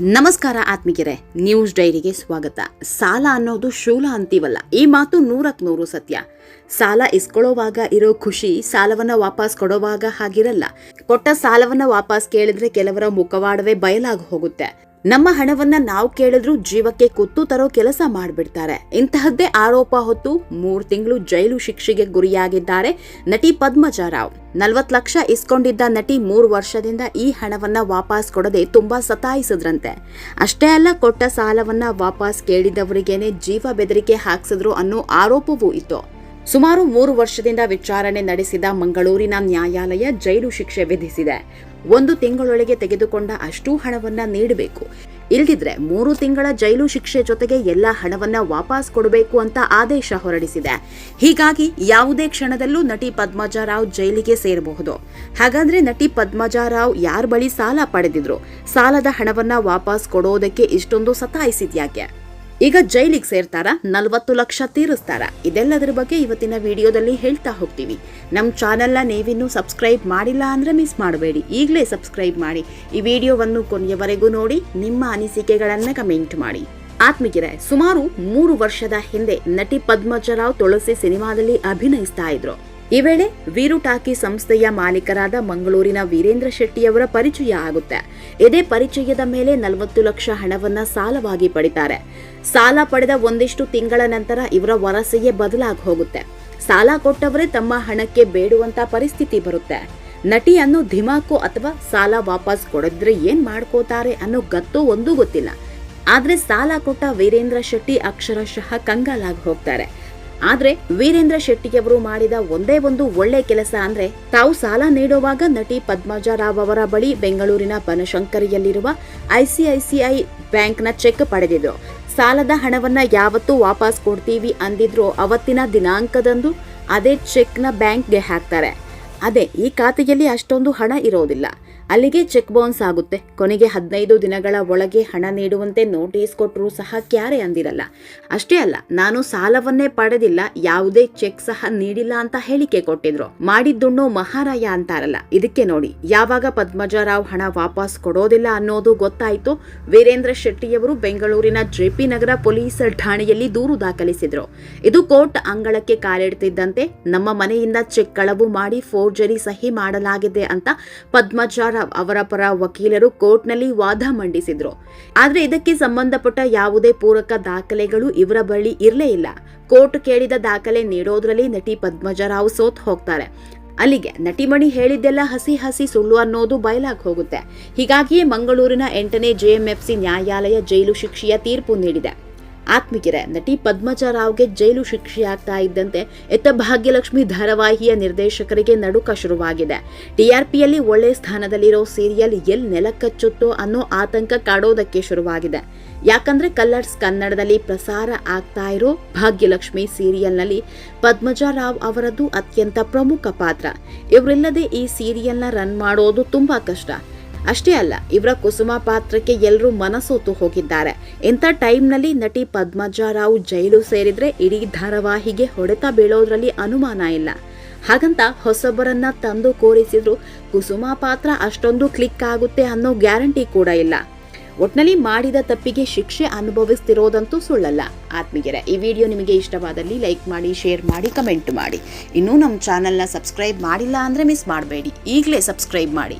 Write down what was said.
ನಮಸ್ಕಾರ ಆತ್ಮಿಕರೇ ನ್ಯೂಸ್ ಡೈರಿಗೆ ಸ್ವಾಗತ. ಸಾಲ ಅನ್ನೋದು ಶೂಲ ಅಂತೀವಲ್ಲ, ಈ ಮಾತು ನೂರಕ್ಕೆ ನೂರು ಸತ್ಯ. ಸಾಲ ಇಸ್ಕೊಳ್ಳೋವಾಗ ಇರೋ ಖುಷಿ ಸಾಲವನ್ನ ವಾಪಸ್ ಕೊಡೋವಾಗ ಹಾಗಿರಲ್ಲ. ಕೊಟ್ಟ ಸಾಲವನ್ನ ವಾಪಸ್ ಕೇಳಿದ್ರೆ ಕೆಲವರ ಮುಖವಾಡವೇ ಬಯಲಾಗಿ ಹೋಗುತ್ತೆ. ನಮ್ಮ ಹಣವನ್ನ ನಾವು ಕೇಳಿದ್ರು ಜೀವಕ್ಕೆ ಕುತ್ತು ತರೋ ಕೆಲಸ ಮಾಡಿಬಿಡ್ತಾರೆ. ಇಂತಹದ್ದೇ ಆರೋಪ ಹೊತ್ತು ಮೂರು ತಿಂಗಳು ಜೈಲು ಶಿಕ್ಷೆಗೆ ಗುರಿಯಾಗಿದ್ದಾರೆ ನಟಿ ಪದ್ಮಜ ರಾವ್ ನಲ್ವತ್ ಲಕ್ಷ ಇಸ್ಕೊಂಡಿದ್ದ ನಟಿ ಮೂರು ವರ್ಷದಿಂದ ಈ ಹಣವನ್ನ ವಾಪಸ್ ಕೊಡದೆ ತುಂಬಾ ಸತಾಯಿಸಿದ್ರಂತೆ. ಅಷ್ಟೇ ಅಲ್ಲ, ಕೊಟ್ಟ ಸಾಲವನ್ನ ವಾಪಸ್ ಕೇಳಿದವರಿಗೇನೆ ಜೀವ ಬೆದರಿಕೆ ಹಾಕ್ಸಿದ್ರು ಅನ್ನೋ ಆರೋಪವೂ ಇತ್ತು. ಸುಮಾರು ಮೂರು ವರ್ಷದಿಂದ ವಿಚಾರಣೆ ನಡೆಸಿದ ಮಂಗಳೂರಿನ ನ್ಯಾಯಾಲಯ ಜೈಲು ಶಿಕ್ಷೆ ವಿಧಿಸಿದೆ. ಒಂದು ತಿಂಗಳೊಳಗೆ ತೆಗೆದುಕೊಂಡ ಅಷ್ಟೂ ಹಣವನ್ನ ನೀಡಬೇಕು. ಇಲ್ದಿದ್ರೆ ಮೂರು ತಿಂಗಳ ಜೈಲು ಶಿಕ್ಷೆ ಜೊತೆಗೆ ಎಲ್ಲ ಹಣವನ್ನ ವಾಪಸ್ ಕೊಡಬೇಕು ಅಂತ ಆದೇಶ ಹೊರಡಿಸಿದೆ. ಹೀಗಾಗಿ ಯಾವುದೇ ಕ್ಷಣದಲ್ಲೂ ನಟಿ ಪದ್ಮಜಾ ರಾವ್ ಜೈಲಿಗೆ ಸೇರಬಹುದು. ಹಾಗಾದ್ರೆ ನಟಿ ಪದ್ಮಜಾ ರಾವ್ ಯಾರ ಬಳಿ ಸಾಲ ಪಡೆದಿದ್ರು? ಸಾಲದ ಹಣವನ್ನ ವಾಪಸ್ ಕೊಡೋದಕ್ಕೆ ಇಷ್ಟೊಂದು ಸತಾಯಿಸಿದ್ಯಾಕೆ? ಈಗ ಜೈಲಿಗೆ ಸೇರ್ತಾರ, ನಲ್ವತ್ತು ಲಕ್ಷ ತೀರಿಸ್ತಾರ. ಇದೆಲ್ಲದರ ಬಗ್ಗೆ ಇವತ್ತಿನ ವಿಡಿಯೋದಲ್ಲಿ ಹೇಳ್ತಾ ಹೋಗ್ತೀವಿ. ನಮ್ಮ ಚಾನೆಲ್ನ ನೀವಿನ್ನೂ ಸಬ್ಸ್ಕ್ರೈಬ್ ಮಾಡಿಲ್ಲ ಅಂದ್ರೆ ಮಿಸ್ ಮಾಡಬೇಡಿ. ಈಗಲೇ ಸಬ್ಸ್ಕ್ರೈಬ್ ಮಾಡಿ. ಈ ವಿಡಿಯೋವನ್ನು ಕೊನೆಯವರೆಗೂ ನೋಡಿ, ನಿಮ್ಮ ಅನಿಸಿಕೆಗಳನ್ನ ಕಮೆಂಟ್ ಮಾಡಿ. ಆತ್ಮಿಗೆರೆ ಸುಮಾರು ಮೂರು ವರ್ಷದ ಹಿಂದೆ ನಟಿ ಪದ್ಮಜರಾವ್ ತುಳಸಿ ಸಿನಿಮಾದಲ್ಲಿ ಅಭಿನಯಿಸ್ತಾ ಇದ್ರು. ಈ ವೇಳೆ ವೀರು ಟಾಕಿ ಸಂಸ್ಥೆಯ ಮಾಲೀಕರಾದ ಮಂಗಳೂರಿನ ವೀರೇಂದ್ರ ಶೆಟ್ಟಿಯವರ ಪರಿಚಯ ಆಗುತ್ತೆ. ಇದೇ ಪರಿಚಯದ ಮೇಲೆ ನಲವತ್ತು ಲಕ್ಷ ಹಣವನ್ನ ಸಾಲವಾಗಿ ಪಡಿತಾರೆ. ಸಾಲ ಪಡೆದ ಒಂದಿಷ್ಟು ತಿಂಗಳ ನಂತರ ಇವರ ವರಸೆಯೇ ಬದಲಾಗಿ ಹೋಗುತ್ತೆ. ಸಾಲ ಕೊಟ್ಟವರೇ ತಮ್ಮ ಹಣಕ್ಕೆ ಬೇಡುವಂತ ಪರಿಸ್ಥಿತಿ ಬರುತ್ತೆ. ನಟಿ ಅನ್ನೋ ಧಿಮಾಕು ಅಥವಾ ಸಾಲ ವಾಪಸ್ ಕೊಡದ್ರೆ ಏನ್ ಮಾಡ್ಕೋತಾರೆ ಅನ್ನೋ ಗತ್ತು ಒಂದೂ ಗೊತ್ತಿಲ್ಲ. ಆದ್ರೆ ಸಾಲ ಕೊಟ್ಟ ವೀರೇಂದ್ರ ಶೆಟ್ಟಿ ಅಕ್ಷರಶಃ ಕಂಗಾಲಾಗಿ ಹೋಗ್ತಾರೆ. ಆದ್ರೆ ವೀರೇಂದ್ರ ಶೆಟ್ಟಿಯವರು ಮಾಡಿದ ಒಂದೇ ಒಂದು ಒಳ್ಳೆ ಕೆಲಸ ಅಂದ್ರೆ ತಾವು ಸಾಲ ನೀಡುವಾಗ ನಟಿ ಪದ್ಮಜಾ ರಾವ್ ಅವರ ಬಳಿ ಬೆಂಗಳೂರಿನ ಬನಶಂಕರಿಯಲ್ಲಿರುವ ಐಸಿಐಸಿಐ ಬ್ಯಾಂಕ್ನ ಚೆಕ್ ಪಡೆದಿದ್ರು ಸಾಲದ ಹಣವನ್ನ ಯಾವತ್ತೂ ವಾಪಸ್ ಕೊಡ್ತೀವಿ ಅಂದಿದ್ರು ಅವತ್ತಿನ ದಿನಾಂಕದಂದು ಅದೇ ಚೆಕ್ನ ಬ್ಯಾಂಕ್ಗೆ ಹಾಕ್ತಾರೆ. ಅದೇ, ಈ ಖಾತೆಯಲ್ಲಿ ಅಷ್ಟೊಂದು ಹಣ ಇರೋದಿಲ್ಲ. ಅಲ್ಲಿಗೆ ಚೆಕ್ ಬೌನ್ಸ್ ಆಗುತ್ತೆ. ಕೊನೆಗೆ ಹದಿನೈದು ದಿನಗಳ ಒಳಗೆ ಹಣ ನೀಡುವಂತೆ ನೋಟಿಸ್ ಕೊಟ್ಟರೂ ಸಹ ಕ್ಯಾರೆ ಅಂದಿರಲ್ಲ. ಅಷ್ಟೇ ಅಲ್ಲ, ನಾನು ಸಾಲವನ್ನೇ ಪಡೆದಿಲ್ಲ, ಯಾವುದೇ ಚೆಕ್ ಸಹ ನೀಡಿಲ್ಲ ಅಂತ ಹೇಳಿಕೆ ಕೊಟ್ಟಿದ್ರು. ಮಾಡಿದ್ದುಣ್ಣು ಮಹಾರಾಯ ಅಂತಾರಲ್ಲ. ಇದಕ್ಕೆ ನೋಡಿ, ಯಾವಾಗ ಪದ್ಮಜರಾವ್ ಹಣ ವಾಪಸ್ ಕೊಡೋದಿಲ್ಲ ಅನ್ನೋದು ಗೊತ್ತಾಯ್ತು. ವೀರೇಂದ್ರ ಶೆಟ್ಟಿಯವರು ಬೆಂಗಳೂರಿನ ಜೆಪಿ ನಗರ ಪೊಲೀಸ್ ಠಾಣೆಯಲ್ಲಿ ದೂರು ದಾಖಲಿಸಿದ್ರು. ಇದು ಕೋರ್ಟ್ ಅಂಗಳಕ್ಕೆ ಕಾಲಿಡ್ತಿದ್ದಂತೆ, ನಮ್ಮ ಮನೆಯಿಂದ ಚೆಕ್ ಕಳವು ಮಾಡಿ ಫೋರ್ಜರಿ ಸಹಿ ಮಾಡಲಾಗಿದೆ ಅಂತ ಪದ್ಮಜಾರಾವ್ ಅವರ ಪರ ವಕೀಲರು ಕೋರ್ಟ್ನಲ್ಲಿ ವಾದ ಮಂಡಿಸಿದ್ರು. ಆದ್ರೆ ಇದಕ್ಕೆ ಸಂಬಂಧಪಟ್ಟ ಯಾವುದೇ ಪೂರಕ ದಾಖಲೆಗಳು ಇವರ ಬಳಿ ಇರಲೇ ಇಲ್ಲ. ಕೋರ್ಟ್ ಕೇಳಿದ ದಾಖಲೆ ನೀಡೋದ್ರಲ್ಲಿ ನಟಿ ಪದ್ಮಜರಾವ್ ಸೋತ್ ಹೋಗ್ತಾರೆ. ಅಲ್ಲಿಗೆ ನಟಿಮಣಿ ಹೇಳಿದ್ದೆಲ್ಲ ಹಸಿ ಹಸಿ ಸುಳ್ಳು ಅನ್ನೋದು ಬಯಲಾಗಿ ಹೋಗುತ್ತೆ. ಹೀಗಾಗಿಯೇ ಮಂಗಳೂರಿನ ಎಂಟನೇ ಜೆಎಂಎಫ್ಸಿ ನ್ಯಾಯಾಲಯ ಜೈಲು ಶಿಕ್ಷೆಯ ತೀರ್ಪು ನೀಡಿದೆ. ಆತ್ಮಿಗೆರೆ, ನಟಿ ಪದ್ಮಜಾ ರಾವ್ಗೆ ಜೈಲು ಶಿಕ್ಷೆಯಾಗ್ತಾ ಇದ್ದಂತೆ ಎತ್ತ ಭಾಗ್ಯಲಕ್ಷ್ಮಿ ಧಾರಾವಾಹಿಯ ನಿರ್ದೇಶಕರಿಗೆ ನಡುಕ ಶುರುವಾಗಿದೆ. ಟಿಆರ್ಪಿಯಲ್ಲಿ ಒಳ್ಳೆ ಸ್ಥಾನದಲ್ಲಿರೋ ಸೀರಿಯಲ್ ಎಲ್ ನೆಲಕಚ್ಚುತ್ತೋ ಅನ್ನೋ ಆತಂಕ ಕಾಡೋದಕ್ಕೆ ಶುರುವಾಗಿದೆ. ಯಾಕಂದ್ರೆ ಕಲ್ಲರ್ಸ್ ಕನ್ನಡದಲ್ಲಿ ಪ್ರಸಾರ ಆಗ್ತಾ ಇರೋ ಭಾಗ್ಯಲಕ್ಷ್ಮಿ ಸೀರಿಯಲ್ನಲ್ಲಿ ಪದ್ಮಜಾ ರಾವ್ ಅವರದ್ದು ಅತ್ಯಂತ ಪ್ರಮುಖ ಪಾತ್ರ. ಇವರಿಲ್ಲದೆ ಈ ಸೀರಿಯಲ್ನ ರನ್ ಮಾಡೋದು ತುಂಬಾ ಕಷ್ಟ. ಅಷ್ಟೇ ಅಲ್ಲ, ಇವರ ಕುಸುಮ ಪಾತ್ರಕ್ಕೆ ಎಲ್ಲರೂ ಮನಸೋತು ಹೋಗಿದ್ದಾರೆ. ಎಂಥ ಟೈಮ್ನಲ್ಲಿ ನಟಿ ಪದ್ಮಜಾ ರಾವ್ ಜೈಲು ಸೇರಿದ್ರೆ ಇಡೀ ಧಾರಾವಾಹಿಗೆ ಹೊಡೆತ ಬೀಳೋದ್ರಲ್ಲಿ ಅನುಮಾನ ಇಲ್ಲ. ಹಾಗಂತ ಹೊಸಬರನ್ನ ತಂದು ಕೋರಿಸಿದ್ರು ಕುಸುಮ ಪಾತ್ರ ಅಷ್ಟೊಂದು ಕ್ಲಿಕ್ ಆಗುತ್ತೆ ಅನ್ನೋ ಗ್ಯಾರಂಟಿ ಕೂಡ ಇಲ್ಲ. ಒಟ್ನಲ್ಲಿ ಮಾಡಿದ ತಪ್ಪಿಗೆ ಶಿಕ್ಷೆ ಅನುಭವಿಸ್ತಿರೋದಂತೂ ಸುಳ್ಳಲ್ಲ. ಆತ್ಮೀಗೆರೆ ಈ ವಿಡಿಯೋ ನಿಮಗೆ ಇಷ್ಟವಾದಲ್ಲಿ ಲೈಕ್ ಮಾಡಿ, ಶೇರ್ ಮಾಡಿ, ಕಮೆಂಟ್ ಮಾಡಿ. ಇನ್ನೂ ನಮ್ಮ ಚಾನಲ್ನ ಸಬ್ಸ್ಕ್ರೈಬ್ ಮಾಡಿಲ್ಲ ಅಂದರೆ ಮಿಸ್ ಮಾಡಬೇಡಿ. ಈಗಲೇ ಸಬ್ಸ್ಕ್ರೈಬ್ ಮಾಡಿ.